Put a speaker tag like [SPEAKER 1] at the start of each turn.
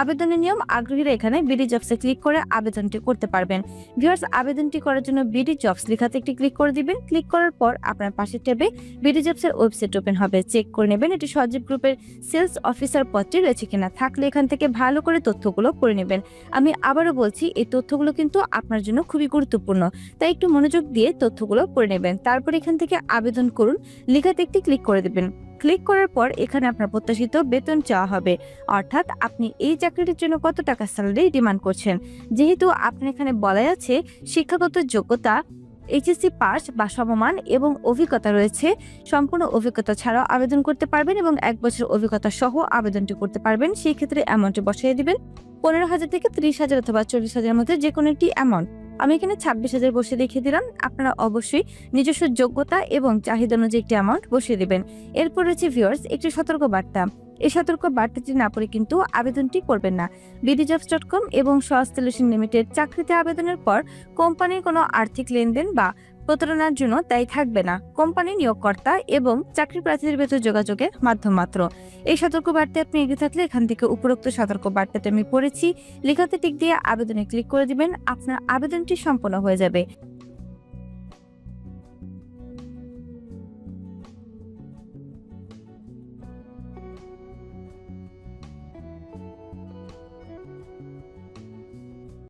[SPEAKER 1] আবেদনের নিয়ম আগ্রহীরা এখানে বিডি জবসে ক্লিক করে আবেদনটি করতে পারবেন। ভিউয়ার্স, আবেদনটি করার জন্য বিডি জবস লেখাতে একটি ক্লিক করে দিবেন। ক্লিক করার পর আপনার পাশের ট্যাবে বিডি জবসের ওয়েবসাইট ওপেন হবে। চেক করে নেবেন এটি সজীব গ্রুপের সেলস অফিসার পদটি রয়েছে কিনা। থাকলে এখান থেকে ভালো করে তথ্যগুলো পড়ে নেবেন। আমি আবারও বলছি, এই তথ্যগুলো কিন্তু আপনার জন্য খুবই গুরুত্বপূর্ণ। তাই একটু মনোযোগ দিয়ে তথ্যগুলো পড়ে নেবেন। তারপর এখান থেকে আবেদন করুন। লেখাতে একটি ক্লিক করে দেবেন। ক্লিক করার পর এখানে আপনার প্রত্যাশিত বেতন চাওয়া হবে। অর্থাৎ আপনি এই চাকরিটির জন্য কত টাকা স্যালারি ডিমান্ড করছেন। যেহেতু আপনার এখানে বলাই আছে শিক্ষাগত যোগ্যতা এইচএসসি পাস বা সমমান এবং অভিজ্ঞতা রয়েছে, সম্পূর্ণ অভিজ্ঞতা ছাড়াও আবেদন করতে পারবেন এবং এক বছর অভিজ্ঞতা সহ আবেদনটি করতে পারবেন। সেই ক্ষেত্রে অ্যামাউন্টটি বসিয়ে দিবেন। পনেরো হাজার থেকে ত্রিশ হাজার অথবা চল্লিশ হাজারের মধ্যে যে কোনো একটি অ্যামাউন্ট আমি এখানে ছাব্বিশ হাজার বসিয়ে দেখিয়ে দিলাম। আপনারা অবশ্যই নিজস্ব যোগ্যতা এবং চাহিদা অনুযায়ী একটি অ্যামাউন্ট বসিয়ে দেবেন। এরপর রয়েছে ভিউয়ার্স একটি সতর্ক বার্তা। এই সতর্ক বার্তাটি না পড়ে কিন্তু আবেদনটি করবেন না। বিডিজবস ডট কম এবং সহজ সলিউশন লিমিটেড চাকরিতে আবেদনের পর কোম্পানির কোনো আর্থিক লেনদেন বা প্রতারণার জন্য দায়ী থাকবে না। কোম্পানি নিয়োগকর্তা এবং চাকরি প্রার্থীদের ভেতর যোগাযোগের মাধ্যম মাত্র। এই সতর্ক বার্তা আপনি এগিয়ে থাকলে এখান থেকে উপরোক্ত সতর্ক বার্তাটি আমি পড়েছি। লেখাতে টিক দিয়ে আবেদনে ক্লিক করে দিবেন, আপনার আবেদনটি সম্পন্ন হয়ে যাবে।